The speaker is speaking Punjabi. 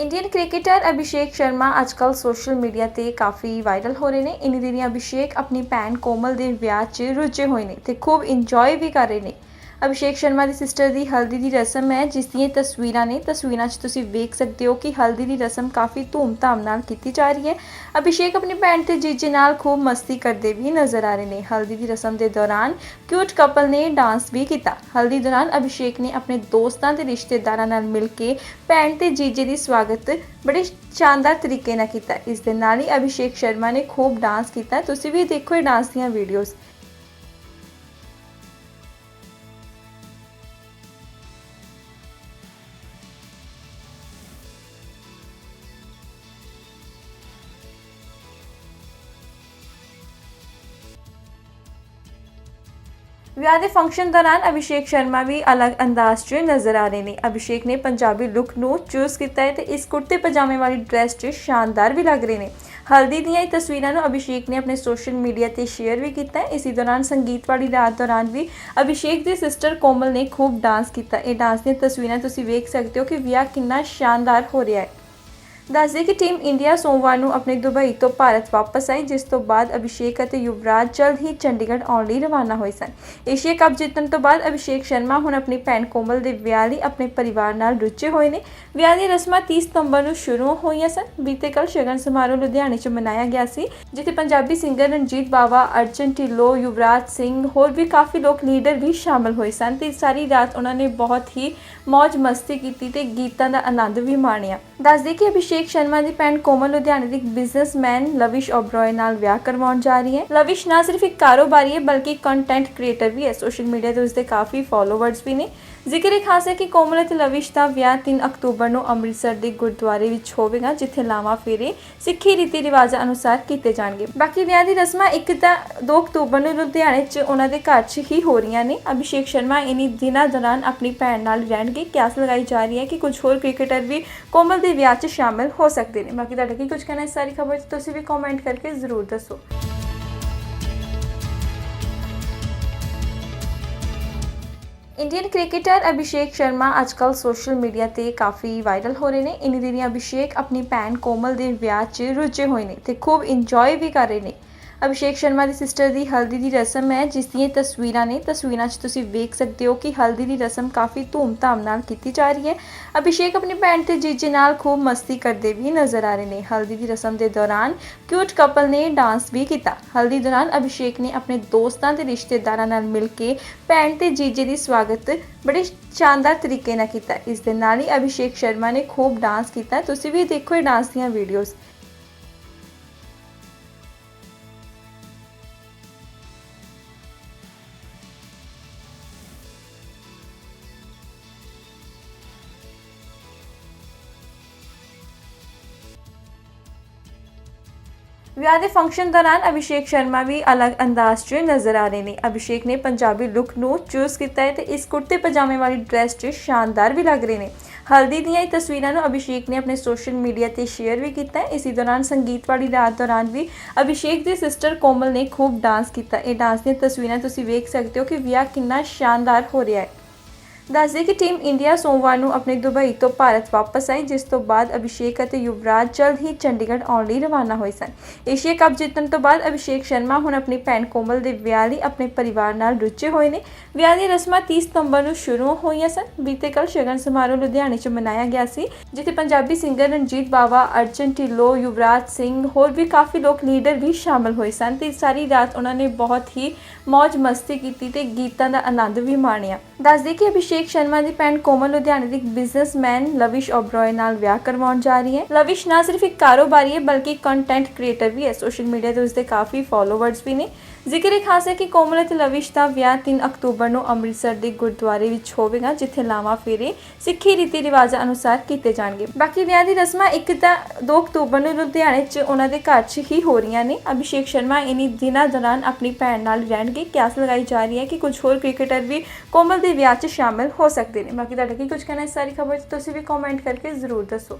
ਇੰਡੀਅਨ ਕ੍ਰਿਕਟਰ ਅਭਿਸ਼ੇਕ ਸ਼ਰਮਾ ਅੱਜਕੱਲ ਸੋਸ਼ਲ ਮੀਡੀਆ ਤੇ ਕਾਫੀ ਵਾਇਰਲ ਹੋ ਰਹੇ ਨੇ। ਇਨੀ ਦਿਨੀ ਅਭਿਸ਼ੇਕ ਆਪਣੀ ਭੈਣ ਕੋਮਲ ਦੇ ਵਿਆਹ 'ਚ ਰੁੱਝੇ ਹੋਏ ਨੇ ਤੇ ਖੂਬ ਇੰਜੋਏ ਵੀ ਕਰ ਰਹੇ ਨੇ। ਅਭਿਸ਼ੇਕ ਸ਼ਰਮਾ ਦੀ ਸਿਸਟਰ ਦੀ ਹਲਦੀ ਦੀ ਰਸਮ ਹੈ, ਜਿਸ ਦੀਆਂ ਤਸਵੀਰਾਂ ਨੇ, ਤਸਵੀਰਾਂ 'ਚ ਤੁਸੀਂ ਵੇਖ ਸਕਦੇ ਹੋ ਕਿ ਹਲਦੀ ਦੀ ਰਸਮ ਕਾਫੀ ਧੂਮਧਾਮ ਨਾਲ ਕੀਤੀ ਜਾ ਰਹੀ ਹੈ। ਅਭਿਸ਼ੇਕ ਆਪਣੀ ਭੈਣ ਤੇ ਜੀਜੇ ਨਾਲ ਖੂਬ ਮਸਤੀ ਕਰਦੇ ਵੀ ਨਜ਼ਰ ਆ ਰਹੇ ਨੇ। ਹਲਦੀ ਦੀ ਰਸਮ ਦੇ ਦੌਰਾਨ ਕਿਊਟ ਕਪਲ ਨੇ ਡਾਂਸ ਵੀ ਕੀਤਾ। ਹਲਦੀ ਦੌਰਾਨ ਅਭਿਸ਼ੇਕ ਨੇ ਆਪਣੇ ਦੋਸਤਾਂ ਤੇ ਰਿਸ਼ਤੇਦਾਰਾਂ ਨਾਲ ਮਿਲ ਕੇ ਭੈਣ ਤੇ ਜੀਜੇ ਦੀ ਸਵਾਗਤ ਬੜੇ ਸ਼ਾਨਦਾਰ ਤਰੀਕੇ ਨਾਲ ਕੀਤਾ। ਇਸ ਦੇ ਨਾਲ ਹੀ ਅਭਿਸ਼ੇਕ ਸ਼ਰਮਾ ਨੇ ਖੂਬ ਡਾਂਸ ਕੀਤਾ। ਤੁਸੀਂ ਵੀ ਦੇਖੋ ਇਹ ਡਾਂਸ ਦੀਆਂ ਵੀਡੀਓਜ਼ ਵਿਆਹ ਦੇ ਫੰਕਸ਼ਨ ਦੌਰਾਨ ਅਭਿਸ਼ੇਕ ਸ਼ਰਮਾ ਵੀ ਅਲੱਗ ਅੰਦਾਜ਼ 'ਚ ਨਜ਼ਰ ਆ ਰਹੇ ਨੇ। ਅਭਿਸ਼ੇਕ ਨੇ ਪੰਜਾਬੀ ਲੁੱਕ ਨੂੰ ਚੂਜ਼ ਕੀਤਾ ਹੈ ਤੇ ਇਸ ਕੁੜਤੇ ਪਜਾਮੇ ਵਾਲੀ ਡਰੈਸ 'ਚ ਸ਼ਾਨਦਾਰ ਵੀ ਲੱਗ ਰਹੇ ਨੇ। ਹਲਦੀ ਦੀਆਂ ਇਹ ਤਸਵੀਰਾਂ ਨੂੰ ਅਭਿਸ਼ੇਕ ਨੇ ਆਪਣੇ ਸੋਸ਼ਲ ਮੀਡੀਆ ਤੇ ਸ਼ੇਅਰ ਵੀ ਕੀਤਾ ਹੈ। ਇਸੇ ਦੌਰਾਨ ਸੰਗੀਤ ਵਾਲੀ ਰਾਤ ਦੌਰਾਨ ਵੀ ਅਭਿਸ਼ੇਕ ਦੀ ਸਿਸਟਰ ਕੋਮਲ ਨੇ ਖੂਬ ਡਾਂਸ ਕੀਤਾ। ਇਹ ਡਾਂਸ ਦੀਆਂ ਤਸਵੀਰਾਂ ਤੁਸੀਂ ਵੇਖ ਸਕਦੇ ਹੋ ਕਿ ਵਿਆਹ ਕਿੰਨਾ ਸ਼ਾਨਦਾਰ ਹੋ ਰਿਹਾ ਹੈ। ਦੱਸਦੇ ਕਿ ਟੀਮ ਇੰਡੀਆ ਸੋਮਵਾਰ ਨੂੰ ਆਪਣੇ ਦੁਬਈ ਤੋਂ ਭਾਰਤ ਵਾਪਸ ਆਈ, ਜਿਸ ਤੋਂ ਬਾਅਦ ਅਭਿਸ਼ੇਕ ਅਤੇ ਯੁਵਰਾਜ ਜਲਦ ਹੀ ਚੰਡੀਗੜ੍ਹ ਆਉਣ ਲਈ ਰਵਾਨਾ ਹੋਏ ਸਨ। ਏਸ਼ੀਆ ਕੱਪ ਜਿੱਤਣ ਤੋਂ ਬਾਅਦ ਅਭਿਸ਼ੇਕ ਸ਼ਰਮਾ ਹੁਣ ਆਪਣੀ ਭੈਣ ਕੋਮਲ ਦੇ ਵਿਆਹ ਲਈ ਆਪਣੇ ਪਰਿਵਾਰ ਨਾਲ ਰੁੱਝੇ ਹੋਏ ਨੇ। ਵਿਆਹ ਦੀਆਂ ਰਸਮਾਂ 30 ਸਤੰਬਰ ਨੂੰ ਸ਼ੁਰੂ ਹੋਈਆਂ ਸਨ। ਬੀਤੇ ਕੱਲ ਸ਼ਗਨ ਸਮਾਰੋਹ ਲੁਧਿਆਣੇ 'ਚ ਮਨਾਇਆ ਗਿਆ ਸੀ, ਜਿੱਥੇ ਪੰਜਾਬੀ ਸਿੰਗਰ ਰਣਜੀਤ ਬਾਵਾ, ਅਰਜਨ ਢਿੱਲੋਂ, ਯੁਵਰਾਜ ਸਿੰਘ ਹੋਰ ਵੀ ਕਾਫੀ ਲੋਕ ਲੀਡਰ ਵੀ ਸ਼ਾਮਲ ਹੋਏ ਸਨ ਤੇ ਸਾਰੀ ਰਾਤ ਉਹਨਾਂ ਨੇ ਬਹੁਤ ਹੀ ਮौज ਮਸਤੀ ਕੀਤੀ ਤੇ ਗੀਤਾਂ ਦਾ ਆਨੰਦ ਵੀ ਮਾਣਿਆ। ਦੱਸਦੇ ਕਿ ਅਭਿਸ਼ੇਕ ਸ਼ਰਮਾ ਦੀ ਭੈਣ ਕੋਮਲ ਲੁਧਿਆਣੇ ਦੀ ਇੱਕ ਬਿਜ਼ਨਸਮੈਨ ਲਵਿਸ਼ ਓਬਰੋਏ ਨਾਲ ਵਿਆਹ ਕਰਵਾਉਣ ਜਾ ਰਹੀ ਹੈ। ਲਵਿਸ਼ ਨਾ ਸਿਰਫ ਇੱਕ ਕਾਰੋਬਾਰੀ ਹੈ, ਬਲਕਿ ਕੰਟੈਂਟ ਕ੍ਰੀਏਟਰ ਵੀ ਹੈ। ਸੋਸ਼ਲ ਮੀਡੀਆ ਤੇ ਉਸਦੇ ਕਾਫੀ ਫਾਲੋਅਰਸ ਵੀ ਨੇ। ਜ਼ਿਕਰ ਇਹ ਖਾਸ ਹੈ ਕਿ ਕੋਮਲ ਅਤੇ ਲਵਿਸ਼ ਦਾ ਵਿਆਹ 3 ਅਕਤੂਬਰ ਨੂੰ ਅੰਮ੍ਰਿਤਸਰ ਦੇ ਗੁਰਦੁਆਰੇ ਵਿੱਚ ਹੋਵੇਗਾ, ਜਿੱਥੇ ਲਾਵਾਂ ਫੇਰੇ ਸਿੱਖੀ ਰੀਤੀ ਰਿਵਾਜਾਂ ਅਨੁਸਾਰ ਕੀਤੇ ਜਾਣਗੇ। ਬਾਕੀ ਵਿਆਹ ਦੀ ਰਸਮਾਂ ਇੱਕ ਤਾਂ 2 ਅਕਤੂਬਰ ਨੂੰ ਲੁਧਿਆਣੇ 'ਚ ਉਹਨਾਂ ਦੇ ਘਰ 'ਚ ਹੀ ਹੋ ਰਹੀਆਂ ਨੇ। ਅਭਿਸ਼ੇਕ ਸ਼ਰਮਾ ਇਨੀ ਦਿਨਾਂ ਦੌਰਾਨ ਆਪਣੀ ਭੈਣ ਨਾਲ ਰਹਿਣਗੇ। ਕਿਆਸ ਲਗਾਈ ਜਾ ਰਹੀ ਹੈ ਕਿ ਕੁਝ ਹੋਰ ਕ੍ਰਿਕਟਰ ਵੀ ਕੋਮਲ ਦੇ ਵਿਆਹ 'ਚ ਸ਼ਾਮਲ ਹੋ ਸਕਦੇ ਨੇ। ਬਾਕੀ ਤੁਹਾਡਾ ਕੀ ਕੁਝ ਕਹਿਣਾ ਇਸ ਸਾਰੀ ਖਬਰ 'ਚ ਤੁਸੀਂ ਵੀ ਕਮੈਂਟ ਕਰਕੇ ਜ਼ਰੂਰ ਦੱਸੋ। ਇੰਡੀਅਨ ਕ੍ਰਿਕਟਰ ਅਭਿਸ਼ੇਕ ਸ਼ਰਮਾ ਅੱਜਕੱਲ ਸੋਸ਼ਲ ਮੀਡੀਆ ਤੇ ਕਾਫੀ ਵਾਇਰਲ ਹੋ ਰਹੇ ਨੇ। ਇਨੀ ਦਿਨੀ ਅਭਿਸ਼ੇਕ ਆਪਣੀ ਭੈਣ ਕੋਮਲ ਦੇ ਵਿਆਹ 'ਚ ਰੁੱਝੇ ਹੋਏ ਨੇ ਤੇ ਖੂਬ ਇੰਜੋਏ ਵੀ ਕਰ ਰਹੇ ਨੇ। ਅਭਿਸ਼ੇਕ ਸ਼ਰਮਾ ਦੀ ਸਿਸਟਰ ਦੀ ਹਲਦੀ ਦੀ ਰਸਮ ਹੈ, ਜਿਸ ਦੀਆਂ ਤਸਵੀਰਾਂ ਨੇ, ਤਸਵੀਰਾਂ 'ਚ ਤੁਸੀਂ ਵੇਖ ਸਕਦੇ ਹੋ ਕਿ ਹਲਦੀ ਦੀ ਰਸਮ ਕਾਫੀ ਧੂਮ ਧਾਮ ਨਾਲ ਕੀਤੀ ਜਾ ਰਹੀ ਹੈ। ਅਭਿਸ਼ੇਕ ਆਪਣੀ ਭੈਣ ਤੇ ਜੀਜੇ ਨਾਲ ਖੂਬ ਮਸਤੀ ਕਰਦੇ ਵੀ ਨਜ਼ਰ ਆ ਰਹੇ ਨੇ। ਹਲਦੀ ਦੀ ਰਸਮ ਦੇ ਦੌਰਾਨ ਕਿਊਟ ਕਪਲ ਨੇ ਡਾਂਸ ਵੀ ਕੀਤਾ। ਹਲਦੀ ਦੌਰਾਨ ਅਭਿਸ਼ੇਕ ਨੇ ਆਪਣੇ ਦੋਸਤਾਂ ਤੇ ਰਿਸ਼ਤੇਦਾਰਾਂ ਨਾਲ ਮਿਲ ਕੇ ਭੈਣ ਤੇ ਜੀਜੇ ਦੀ ਸਵਾਗਤ ਬੜੇ ਸ਼ਾਨਦਾਰ ਤਰੀਕੇ ਨਾਲ ਕੀਤਾ। ਇਸ ਦੇ ਨਾਲ ਹੀ ਅਭਿਸ਼ੇਕ ਸ਼ਰਮਾ ਨੇ ਖੂਬ ਡਾਂਸ ਕੀਤਾ। ਤੁਸੀਂ ਵੀ ਦੇਖੋ ਇਹ ਡਾਂਸ ਦੀਆਂ ਵੀਡੀਓਜ਼ ਵਿਆਹ ਦੇ ਫੰਕਸ਼ਨ ਦੌਰਾਨ ਅਭਿਸ਼ੇਕ ਸ਼ਰਮਾ ਵੀ ਅਲੱਗ ਅੰਦਾਜ਼ 'ਚ ਨਜ਼ਰ ਆ ਰਹੇ ਨੇ। ਅਭਿਸ਼ੇਕ ਨੇ ਪੰਜਾਬੀ ਲੁੱਕ ਨੂੰ ਚੂਜ਼ ਕੀਤਾ ਹੈ ਤੇ ਇਸ ਕੁੜਤੇ ਪਜਾਮੇ ਵਾਲੀ ਡਰੈਸ 'ਚ ਸ਼ਾਨਦਾਰ ਵੀ ਲੱਗ ਰਹੇ ਨੇ। ਹਲਦੀ ਦੀਆਂ ਇਹ ਤਸਵੀਰਾਂ ਨੂੰ ਅਭਿਸ਼ੇਕ ਨੇ ਆਪਣੇ ਸੋਸ਼ਲ ਮੀਡੀਆ ਤੇ ਸ਼ੇਅਰ ਵੀ ਕੀਤਾ ਹੈ। ਇਸੇ ਦੌਰਾਨ ਸੰਗੀਤ ਵਾਲੀ ਰਾਤ ਦੌਰਾਨ ਵੀ ਅਭਿਸ਼ੇਕ ਦੀ ਸਿਸਟਰ ਕੋਮਲ ਨੇ ਖੂਬ ਡਾਂਸ ਕੀਤਾ। ਇਹ ਡਾਂਸ ਦੀਆਂ ਤਸਵੀਰਾਂ ਤੁਸੀਂ ਵੇਖ ਸਕਦੇ ਹੋ ਕਿ ਵਿਆਹ ਕਿੰਨਾ ਸ਼ਾਨਦਾਰ ਹੋ ਰਿਹਾ ਹੈ। ਦੱਸਦੇ ਕਿ ਟੀਮ ਇੰਡੀਆ ਸੋਮਵਾਰ ਨੂੰ ਆਪਣੇ ਦੁਬਈ ਤੋਂ ਭਾਰਤ ਵਾਪਸ ਆਈ, ਜਿਸ ਤੋਂ ਬਾਅਦ ਅਭਿਸ਼ੇਕ ਅਤੇ ਯੁਵਰਾਜ ਜਲਦ ਹੀ ਚੰਡੀਗੜ੍ਹ ਆਉਣ ਲਈ ਰਵਾਨਾ ਹੋਏ ਸਨ। ਏਸ਼ੀਆ ਕੱਪ ਜਿੱਤਣ ਤੋਂ ਬਾਅਦ ਅਭਿਸ਼ੇਕ ਸ਼ਰਮਾ ਹੁਣ ਆਪਣੀ ਭੈਣ ਕੋਮਲ ਦੇ ਵਿਆਹ ਲਈ ਆਪਣੇ ਪਰਿਵਾਰ ਨਾਲ ਰੁੱਝੇ ਹੋਏ ਨੇ। ਵਿਆਹ ਦੀਆਂ ਰਸਮਾਂ 30 ਸਤੰਬਰ ਨੂੰ ਸ਼ੁਰੂ ਹੋਈਆਂ ਸਨ। ਬੀਤੇ ਕੱਲ ਸ਼ਗਨ ਸਮਾਰੋਹ ਲੁਧਿਆਣੇ 'ਚ ਮਨਾਇਆ ਗਿਆ ਸੀ, ਜਿੱਥੇ ਪੰਜਾਬੀ ਸਿੰਗਰ ਰਣਜੀਤ ਬਾਵਾ, ਅਰਜਨ ਢਿੱਲੋਂ, ਯੁਵਰਾਜ ਸਿੰਘ ਹੋਰ ਵੀ ਕਾਫੀ ਲੋਕ ਲੀਡਰ ਵੀ ਸ਼ਾਮਲ ਹੋਏ ਸਨ ਤੇ ਸਾਰੀ ਰਾਤ ਉਹਨਾਂ ਨੇ ਬਹੁਤ ਹੀ ਮौज ਮਸਤੀ ਕੀਤੀ ਤੇ ਗੀਤਾਂ ਦਾ ਆਨੰਦ ਵੀ ਮਾਣਿਆ। ਦੱਸਦੇ ਕਿ ਅਭਿਸ਼ੇਕ ਸ਼ਰਮਾ ਦੀ ਭੈਣ ਕੋਮਲ ਲੁਧਿਆਣੇ ਦੇ ਇੱਕ ਬਿਜ਼ਨਸਮੈਨ ਲਵਿਸ਼ ਓਬਰੋਏ ਨਾਲ ਵਿਆਹ ਕਰਵਾਉਣ ਜਾ ਰਹੀ ਹੈ। ਲਵਿਸ਼ ਨਾ ਸਿਰਫ ਇੱਕ ਕਾਰੋਬਾਰੀ ਹੈ, ਬਲਕਿ ਕੰਟੈਂਟ ਕ੍ਰੀਏਟਰ ਵੀ ਹੈ। ਸੋਸ਼ਲ ਮੀਡੀਆ ਤੇ ਉਸਦੇ ਕਾਫੀ ਫਾਲੋਅਰਸ ਵੀ ਨੇ। ਜ਼ਿਕਰ ਇਹ ਖਾਸ ਹੈ ਕਿ ਕੋਮਲ ਅਤੇ ਲਵਿਸ਼ ਦਾ ਵਿਆਹ 3 ਅਕਤੂਬਰ ਨੂੰ ਅੰਮ੍ਰਿਤਸਰ ਦੇ ਗੁਰਦੁਆਰੇ ਵਿੱਚ ਹੋਵੇਗਾ, ਜਿੱਥੇ ਲਾਵਾਂ ਫੇਰੇ ਸਿੱਖੀ ਰੀਤੀ ਰਿਵਾਜਾਂ ਅਨੁਸਾਰ ਕੀਤੇ ਜਾਣਗੇ। ਬਾਕੀ ਵਿਆਹ ਦੀ ਰਸਮਾਂ ਇੱਕ ਤਾਂ 2 ਅਕਤੂਬਰ ਨੂੰ ਲੁਧਿਆਣੇ 'ਚ ਉਹਨਾਂ ਦੇ ਘਰ 'ਚ ਹੀ ਹੋ ਰਹੀਆਂ ਨੇ। ਅਭਿਸ਼ੇਕ ਸ਼ਰਮਾ ਇਨੀ ਦਿਨਾਂ ਦੌਰਾਨ ਆਪਣੀ ਭੈਣ ਨਾਲ ਰਹਿਣਗੇ। ਕਿਆਸ ਲਗਾਈ ਜਾ ਰਹੀ ਹੈ ਕਿ ਕੁਝ ਹੋਰ ਕ੍ਰਿਕਟਰ ਵੀ ਕੋਮਲ ਦੇ ਵਿਆਹ 'ਚ ਸ਼ਾਮਲ ਹੋ ਸਕਦੇ ਨੇ। ਬਾਕੀ ਤੁਹਾਡਾ ਕੀ ਕੁਝ ਕਹਿਣਾ ਇਸ ਸਾਰੀ ਖਬਰ 'ਚ ਤੁਸੀਂ ਵੀ ਕਮੈਂਟ ਕਰਕੇ ਜ਼ਰੂਰ ਦੱਸੋ।